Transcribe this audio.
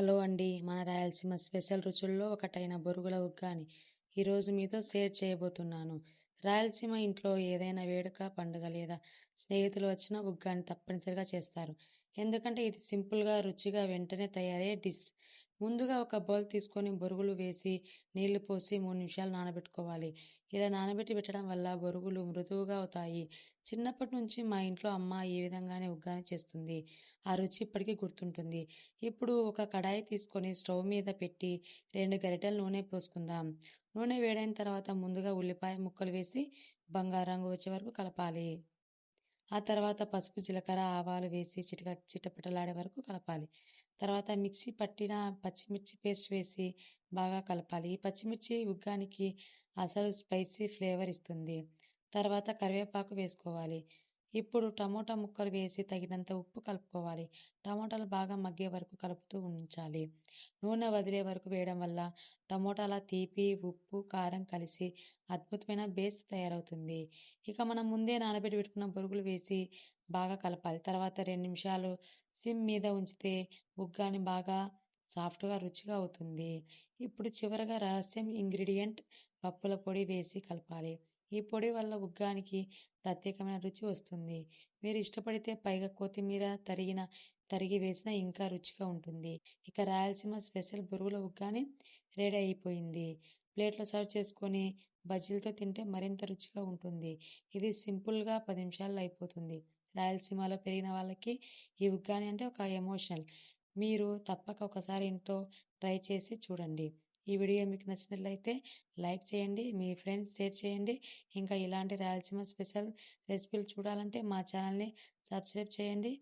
Hello అండి. మన Rayalaseema special రుచుల్లో ఒకటైన బొరుగుల ఉగ్గాని ఈరోజు మీతో షేర్ చేయబోతున్నాను. రాయలసీమ ఇంట్లో ఏదైనా వేడుక పండుగ లేదా స్నేహితులు వచ్చిన ఉగ్గాని తప్పనిసరిగా చేస్తారు. ఎందుకంటే ఇది సింపుల్గా రుచిగా వెంటనే తయారయ్యే డిష్. ముందుగా ఒక బౌల్ తీసుకొని బొరుగులు వేసి నీళ్ళు పోసి మూడు నిమిషాలు నానబెట్టుకోవాలి. ఇలా నానబెట్టి పెట్టడం వల్ల బొరుగులు మృదువుగా అవుతాయి. చిన్నప్పటి నుంచి మా ఇంట్లో అమ్మ ఈ విధంగానే ఉగ్గాని చేస్తుంది. ఆ రుచి ఇప్పటికీ గుర్తుంటుంది. ఇప్పుడు ఒక కడాయి తీసుకొని స్టవ్ మీద పెట్టి రెండు గరిటెల నూనె పోసుకుందాం. నూనె వేడైన తర్వాత ముందుగా ఉల్లిపాయ ముక్కలు వేసి బంగారంగు వచ్చే వరకు కలపాలి. ఆ తర్వాత పసుపు జీలకర్ర ఆవాలు వేసి చిటక చిటపటలాడే వరకు కలపాలి. తర్వాత మిక్సీ పట్టిన పచ్చిమిర్చి పేస్ట్ వేసి బాగా కలపాలి. ఈ పచ్చిమిర్చి ఉగ్గానికి అసలు స్పైసీ ఫ్లేవర్ ఇస్తుంది. తర్వాత కరివేపాకు వేసుకోవాలి. ఇప్పుడు టమోటా ముక్కలు వేసి తగినంత ఉప్పు కలుపుకోవాలి. టమోటాలు బాగా మగ్గే వరకు కలుపుతూ ఉంచాలి. నూనె వదిలే వరకు వేయడం వల్ల టమోటాల తీపి ఉప్పు కారం కలిసి అద్భుతమైన బేస్ తయారవుతుంది. ఇక మనం ముందే నానబెట్టి పెట్టుకున్న బొరుగులు వేసి బాగా కలపాలి. తర్వాత రెండు నిమిషాలు సిమ్ మీద ఉంచితే ఉగ్గాని బాగా సాఫ్ట్గా రుచిగా అవుతుంది. ఇప్పుడు చివరగా రహస్యం ఇంగ్రీడియంట్ పప్పుల పొడి వేసి కలపాలి. ఈ పొడి వల్ల ఉగ్గానికి ప్రత్యేకమైన రుచి వస్తుంది. మీరు ఇష్టపడితే పైగా కొత్తిమీర తరిగిన తరిగి వేసినా ఇంకా రుచిగా ఉంటుంది. ఇక రాయలసీమ స్పెషల్ బొరుగుల ఉగ్గాని రెడీ అయిపోయింది. ప్లేట్లో సర్వ్ చేసుకొని బజ్జీలతో తింటే మరింత రుచిగా ఉంటుంది. ఇది సింపుల్గా పది నిమిషాల్లో అయిపోతుంది. రాయలసీమలో పెరిగిన వాళ్ళకి ఈ ఉగ్గాని అంటే ఒక ఎమోషనల్. మీరు తప్పక ఒకసారి ఇంట్లో ట్రై చేసి చూడండి. ఈ వీడియో మీకు నచ్చినట్లయితే లైక్ చేయండి మీ ఫ్రెండ్స్ షేర్ చేయండి. ఇంకా ఇలాంటి రాయలసీమ స్పెషల్ రెసిపీలు చూడాలంటే మా ఛానల్ని సబ్స్క్రైబ్ చేయండి.